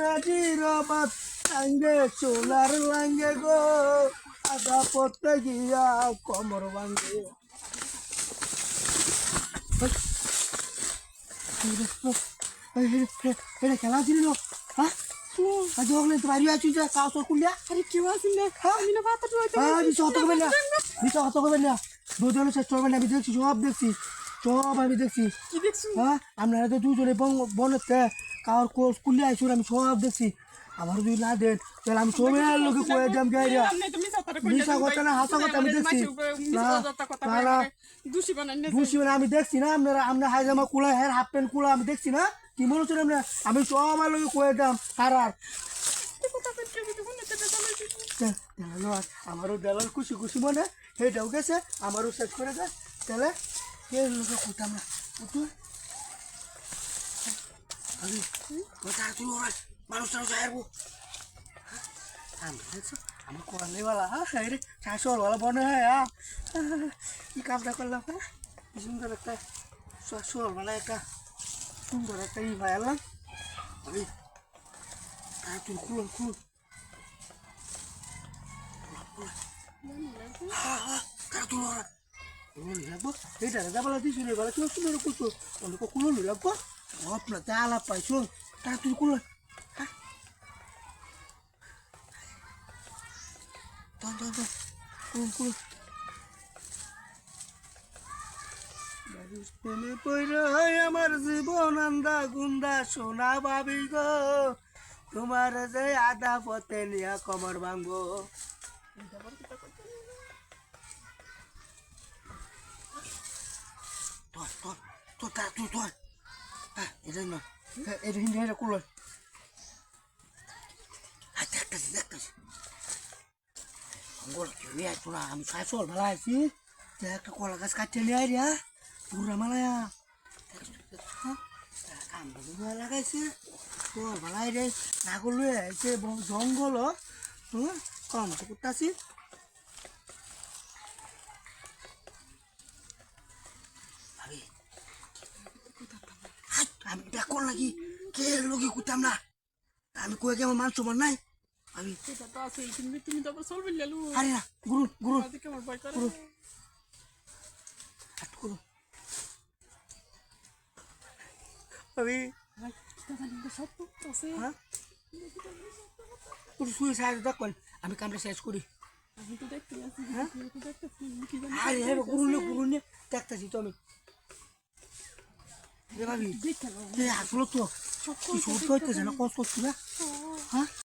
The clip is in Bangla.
পেটির বাত লাঙ্গে সোনার লাঙ্গে গো। আদা পড়তে গিয়া কমর ভাঙ্গে। এটা খেলা ছিল না। হ্যাঁ আজ ওখানে বাড়ি আছি যে কাউ সব কুলিয়া। আরে কেউ আসেন না আমি না পাতা রইতে মিশা হত করবেন না। মিশা হত করবেন না। দুধ হলো শেষ করবেন না আমি দেখছি সব দেখছি। সব আমি দেখছি। কি দেখছ হ্যাঁ আপনারা তো দুজনে বনতে কার কোর্স কুলিয়া আইসুন আমি সব দেখছি। আমার যদি না দেন তাহলে আমি সবাই লোকে কয়ে যাম গাইরা মিশা কথা না হাসা কথা আমি দেখছি। না না দোষী বানাই আমি দেখছি না আপনারা আপনার হাইজামা কুলা হ্যাঁ হাফ প্যান্ট কুলা আমি দেখছি না। কি মনে হচ্ছে আপনার? আমি সবার লোকে কয়ে দাম আর আর। আমারও দেলাল খুশি খুশি মনে সেটাও গেছে আমারও শেষ করে দে। তাহলে কে লোকে কুতাম না কুতু আমি কথা তুই ওরা মানুষ টানুষ দেখছ আমার কোয়ালেওয়ালা হ্যাঁ রে শাশুড়ওয়ালা বনে হয় হ্যাঁ। কি কাজটা করলাম হ্যাঁ? কি সুন্দর একটা শাশুড়ওয়ালা একটা, সুন্দর একটা ই ভাই আনলাম আমি তুই খুল খুল। তারা তুলো ওরা লাগবো এইটা রাজা বলা দিস রে, বলা কেউ সুন্দর কুতো অনেক কুলো লাগবো তুই কুলো টান টান টান কুলো কুলো প্রেমে পইরা আমার জীবন আন্দা গুন্দা সোনা ভাবি গো তোমার যে আদা পথে নিয়া কমর ভাঙবো তোর তোর তোর তারা এটা না এটা হিন্দি এটা কুলো হ্যাঁ। দেখতেছি দেখতেছি অঙ্গল কেউ না চল ভালো আছি। একটা কলা গাছ কাটতে নিয়ে পুরা মালায়া আমরা লাগাইছে। তোর ভালাই রে না করলে জঙ্গল কম করতেছি। আমি দেখো নাকি কে লোকে কুতাম না? আমি কয়ে কেমন মান সমান নাই? আমি এটা তো আছে তুমি তুমি তো আবার চলবে লালু আরে না গুরু গুরু। আমার ভয় করে। আমি আছে। হ্যাঁ? সাইড দেখুন আমি কামটা শেষ করি। আমি তো দেখতে আছি হ্যাঁ? আমি আরে গুরু গুরু নে। দেখতেছি তো আমি। রে ভাবি আসলো তো সব কি ছোট হইতেছে না কষ্ট হচ্ছে না হ্যাঁ